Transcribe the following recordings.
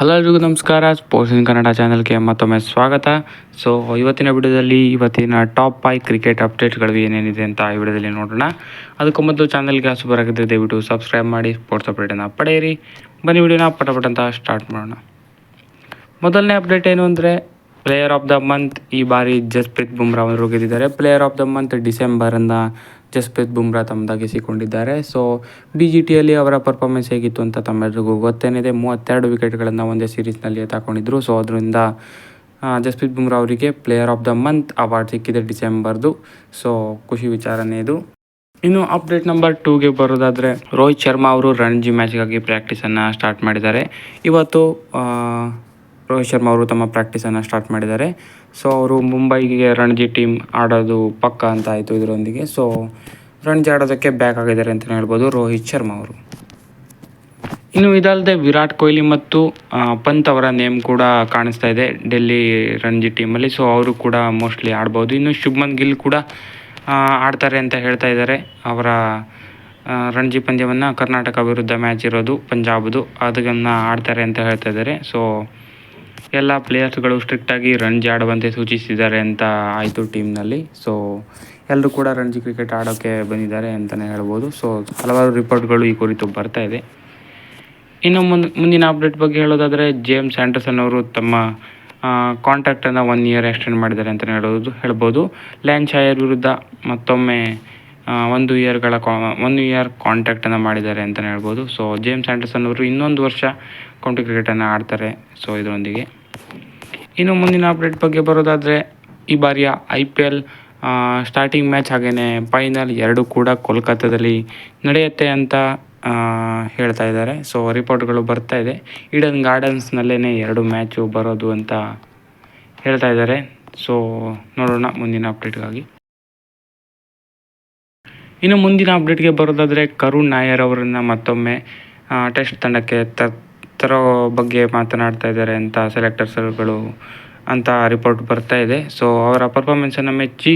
Hello ನಮಸ್ಕಾರ. Sports ಇನ್ ಕನ್ನಡ ಚಾನಲ್ಗೆ ಮತ್ತೊಮ್ಮೆ ಸ್ವಾಗತ. ಸೊ ಇವತ್ತಿನ ವಿಡಿಯೋದಲ್ಲಿ ಇವತ್ತಿನ ಟಾಪ್ ಫೈ ಕ್ರಿಕೆಟ್ ಅಪ್ಡೇಟ್ಗಳು ಏನೇನಿದೆ ಅಂತ ಈ ವಿಡಿಯೋದಲ್ಲಿ ನೋಡೋಣ. ಅದಕ್ಕೂ ಮೊದಲು ಚಾನಲ್ಗೆ ಹಸುಬರಾಗಿದ್ದರೆ ದಯವಿಟ್ಟು ಸಬ್ಸ್ಕ್ರೈಬ್ ಮಾಡಿ ಸ್ಪೋರ್ಟ್ಸ್ ಅಪ್ಡೇಟನ್ನು ಪಡೆಯಿರಿ. ಬನ್ನಿ ವಿಡಿಯೋನ ಪಟಪಟ ಅಂತ ಸ್ಟಾರ್ಟ್ ಮಾಡೋಣ. ಮೊದಲನೇ ಅಪ್ಡೇಟ್ ಏನು ಅಂದರೆ ಪ್ಲೇಯರ್ ಆಫ್ ದ ಮಂತ್ ಈ ಬಾರಿ ಜಸ್ಪ್ರೀತ್ ಬುಮ್ರಾ ಅವರು ಗೆದ್ದಿದ್ದಾರೆ. ಪ್ಲೇಯರ್ ಆಫ್ ದ ಮಂತ್ ಡಿಸೆಂಬರನ್ನು ಜಸ್ಪ್ರೀತ್ ಬುಮ್ರಾ ತಮ್ಮದಾಗಿಸಿಕೊಂಡಿದ್ದಾರೆ ಸೊ ಬಿ ಜಿ ಟಿಯಲ್ಲಿ ಅವರ ಪರ್ಫಾರ್ಮೆನ್ಸ್ ಹೇಗಿತ್ತು ಅಂತ ತಮ್ಮೆಲ್ಲರಿಗೂ ಗೊತ್ತೇನಿದೆ. ಮೂವತ್ತೆರಡು ವಿಕೆಟ್ಗಳನ್ನು ಒಂದೇ ಸೀರೀಸ್ನಲ್ಲಿ ತಗೊಂಡಿದ್ರು ಸೊ ಅದರಿಂದ ಜಸ್ಪ್ರೀತ್ ಬುಮ್ರಾ ಅವರಿಗೆ player of the month award ಸಿಕ್ಕಿದೆ ಡಿಸೆಂಬರ್ದು. ಸೊ ಖುಷಿ ವಿಚಾರನೇ ಇದು. ಇನ್ನು ಅಪ್ಡೇಟ್ ನಂಬರ್ ಟೂಗೆ ಬರೋದಾದರೆ, ರೋಹಿತ್ ಶರ್ಮಾ ಅವರು ರಣಜಿ ಮ್ಯಾಚ್ಗಾಗಿ ಪ್ರಾಕ್ಟೀಸನ್ನು ಸ್ಟಾರ್ಟ್ ಮಾಡಿದ್ದಾರೆ. ಇವತ್ತು ರೋಹಿತ್ ಶರ್ಮಾ ಅವರು ತಮ್ಮ ಪ್ರಾಕ್ಟೀಸನ್ನು ಸ್ಟಾರ್ಟ್ ಮಾಡಿದ್ದಾರೆ. ಸೊ ಅವರು ಮುಂಬೈಗೆ ರಣಜಿ ಟೀಮ್ ಆಡೋದು ಪಕ್ಕ ಅಂತ ಆಯಿತು ಇದರೊಂದಿಗೆ. ಸೊ ರಣಜಿ ಆಡೋದಕ್ಕೆ ಬ್ಯಾಕ್ ಆಗಿದ್ದಾರೆ ಅಂತಲೇ ಹೇಳ್ಬೋದು ರೋಹಿತ್ ಶರ್ಮಾ ಅವರು. ಇನ್ನು ಇದಲ್ಲದೆ ವಿರಾಟ್ ಕೊಹ್ಲಿ ಮತ್ತು ಪಂತ್ ಅವರ ನೇಮ್ ಕೂಡ ಕಾಣಿಸ್ತಾ ಇದೆ ಡೆಲ್ಲಿ ರಣಜಿ ಟೀಮಲ್ಲಿ ಸೊ ಅವರು ಕೂಡ ಮೋಸ್ಟ್ಲಿ ಆಡ್ಬೋದು. ಇನ್ನು ಶುಭ್ಮನ್ ಗಿಲ್ ಕೂಡ ಆಡ್ತಾರೆ ಅಂತ ಹೇಳ್ತಾ ಇದ್ದಾರೆ. ಅವರ ರಣಜಿ ಪಂದ್ಯವನ್ನು ಕರ್ನಾಟಕ ವಿರುದ್ಧ ಮ್ಯಾಚ್ ಇರೋದು, ಪಂಜಾಬ್ದು. ಅದನ್ನು ಆಡ್ತಾರೆ ಅಂತ ಹೇಳ್ತಾ ಇದ್ದಾರೆ. ಸೊ ಎಲ್ಲ ಪ್ಲೇಯರ್ಸ್ಗಳು ಸ್ಟ್ರಿಕ್ಟಾಗಿ ರಣಜಿ ಆಡುವಂತೆ ಸೂಚಿಸಿದ್ದಾರೆ ಅಂತ ಆಯಿತು ಟೀಮ್ನಲ್ಲಿ. ಸೊ ಎಲ್ಲರೂ ಕೂಡ ರಣಜಿ ಕ್ರಿಕೆಟ್ ಆಡೋಕ್ಕೆ ಬಂದಿದ್ದಾರೆ ಅಂತಲೇ ಹೇಳ್ಬೋದು. ಸೊ ಹಲವಾರು ರಿಪೋರ್ಟ್ಗಳು ಈ ಕುರಿತು ಬರ್ತಾ ಇದೆ. ಇನ್ನು ಮುಂದ್, ಮುಂದಿನ ಅಪ್ಡೇಟ್ ಬಗ್ಗೆ ಹೇಳೋದಾದರೆ ಜೇಮ್ಸ್ ಆ್ಯಂಡರ್ಸನ್ ಅವರು ತಮ್ಮ ಕಾಂಟ್ರಾಕ್ಟನ್ನು ಒನ್ ಇಯರ್ ಎಕ್ಸ್ಟೆಂಡ್ ಮಾಡಿದ್ದಾರೆ ಅಂತಲೇ ಹೇಳೋದು, ಹೇಳ್ಬೋದು. ಲ್ಯಾಂಡ್ ಶಾಯರ್ ವಿರುದ್ಧ ಮತ್ತೊಮ್ಮೆ ಒಂದು ಇಯರ್ಗಳ ಕಾ ಒನ್ ಇಯರ್ ಕಾಂಟ್ರಾಕ್ಟನ್ನು ಮಾಡಿದ್ದಾರೆ ಅಂತಲೇ ಹೇಳ್ಬೋದು. ಸೊ ಜೇಮ್ಸ್ ಆ್ಯಂಡರ್ಸನ್ ಅವರು ಇನ್ನೊಂದು ವರ್ಷ ಕೌಂಟಿ ಕ್ರಿಕೆಟನ್ನು ಆಡ್ತಾರೆ. ಸೊ ಇದರೊಂದಿಗೆ. ಇನ್ನು ಮುಂದಿನ ಅಪ್ಡೇಟ್ ಬಗ್ಗೆ ಬರೋದಾದರೆ, ಈ ಬಾರಿಯ I P L starting match ಹಾಗೆಯೇ ಫೈನಲ್ ಎರಡು ಕೂಡ ಕೋಲ್ಕತ್ತಾದಲ್ಲಿ ನಡೆಯುತ್ತೆ ಅಂತ ಹೇಳ್ತಾ ಇದ್ದಾರೆ. ಸೊ ರಿಪೋರ್ಟ್ಗಳು ಬರ್ತಾ ಇದೆ. ಈಡನ್ ಗಾರ್ಡನ್ಸ್ನಲ್ಲೇ ಎರಡು ಮ್ಯಾಚು ಬರೋದು ಅಂತ ಹೇಳ್ತಾ ಇದ್ದಾರೆ. ಸೊ ನೋಡೋಣ ಮುಂದಿನ ಅಪ್ಡೇಟ್ಗಾಗಿ ಇನ್ನು ಮುಂದಿನ ಅಪ್ಡೇಟ್ಗೆ ಬರೋದಾದರೆ ಕರುಣ್ ನಾಯರ್ ಅವರನ್ನು ಮತ್ತೊಮ್ಮೆ ಟೆಸ್ಟ್ ತಂಡಕ್ಕೆ ತರೋ ಬಗ್ಗೆ ಮಾತನಾಡ್ತಾ ಇದ್ದಾರೆ ಅಂತ ಸೆಲೆಕ್ಟರ್ಸ್ಗಳು ಅಂತ ರಿಪೋರ್ಟ್ ಬರ್ತಾ ಇದೆ. ಸೊ ಅವರ ಪರ್ಫಾರ್ಮೆನ್ಸನ್ನು ಮೆಚ್ಚಿ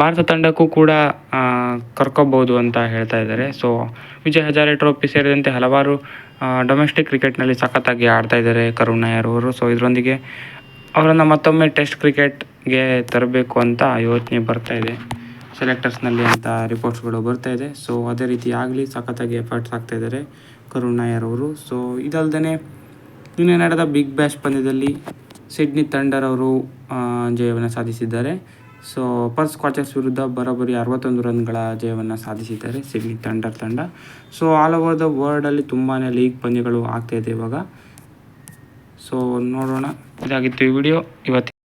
ಭಾರತ ತಂಡಕ್ಕೂ ಕೂಡ ಕರ್ಕೋಬೋದು ಅಂತ ಹೇಳ್ತಾ ಇದ್ದಾರೆ. ಸೊ ವಿಜಯ್ ಹಜಾರೆ ಟ್ರೋಫಿ ಸೇರಿದಂತೆ ಹಲವಾರು ಡೊಮೆಸ್ಟಿಕ್ ಕ್ರಿಕೆಟ್ನಲ್ಲಿ ಸಖತ್ತಾಗಿ ಆಡ್ತಾ ಇದ್ದಾರೆ ಕರುಣ್ ನಾಯರ್ ಅವರು. ಸೊ ಇದರೊಂದಿಗೆ ಅವರನ್ನು ಮತ್ತೊಮ್ಮೆ ಟೆಸ್ಟ್ ಕ್ರಿಕೆಟ್ಗೆ ತರಬೇಕು ಅಂತ ಯೋಚನೆ ಬರ್ತಾ ಇದೆ. ಸೆಲೆಕ್ಟರ್ಸ್ನಲ್ಲಿ ಅಂತ ರಿಪೋರ್ಟ್ಸ್ಗಳು ಬರ್ತಾ ಇದೆ. ಸೊ ಅದೇ ರೀತಿ ಆಗಲಿ ಸಖತ್ತಾಗಿ ಎಫರ್ಟ್ಸ್ ಆಗ್ತಾ ಇದ್ದಾರೆ ಕರುಣ್ ನಾಯರ್ ಅವರು. ಸೊ ಇದಲ್ದೇ ನಿನ್ನೆ ನಡೆದ ಬಿಗ್ ಬ್ಯಾಶ್ ಪಂದ್ಯದಲ್ಲಿ ಸಿಡ್ನಿ ಥಂಡರ್ ಅವರು ಜಯವನ್ನು ಸಾಧಿಸಿದ್ದಾರೆ. ಸೊ ಪರ್ಸ್ ಕ್ವಾಚರ್ಸ್ ವಿರುದ್ಧ ಬರೋಬ್ಬರಿ ಅರವತ್ತೊಂದು ರನ್ಗಳ ಜಯವನ್ನು ಸಾಧಿಸಿದ್ದಾರೆ ಸಿಡ್ನಿ ಥಂಡರ್ ತಂಡ. ಸೊ ಆಲ್ ಓವರ್ ದ ವರ್ಲ್ಡಲ್ಲಿ ತುಂಬಾ ಲೀಗ್ ಪಂದ್ಯಗಳು ಆಗ್ತಾಯಿದೆ ಇವಾಗ. ಸೊ ನೋಡೋಣ. ಇದಾಗಿತ್ತು ಈ ವಿಡಿಯೋ ಇವತ್ತು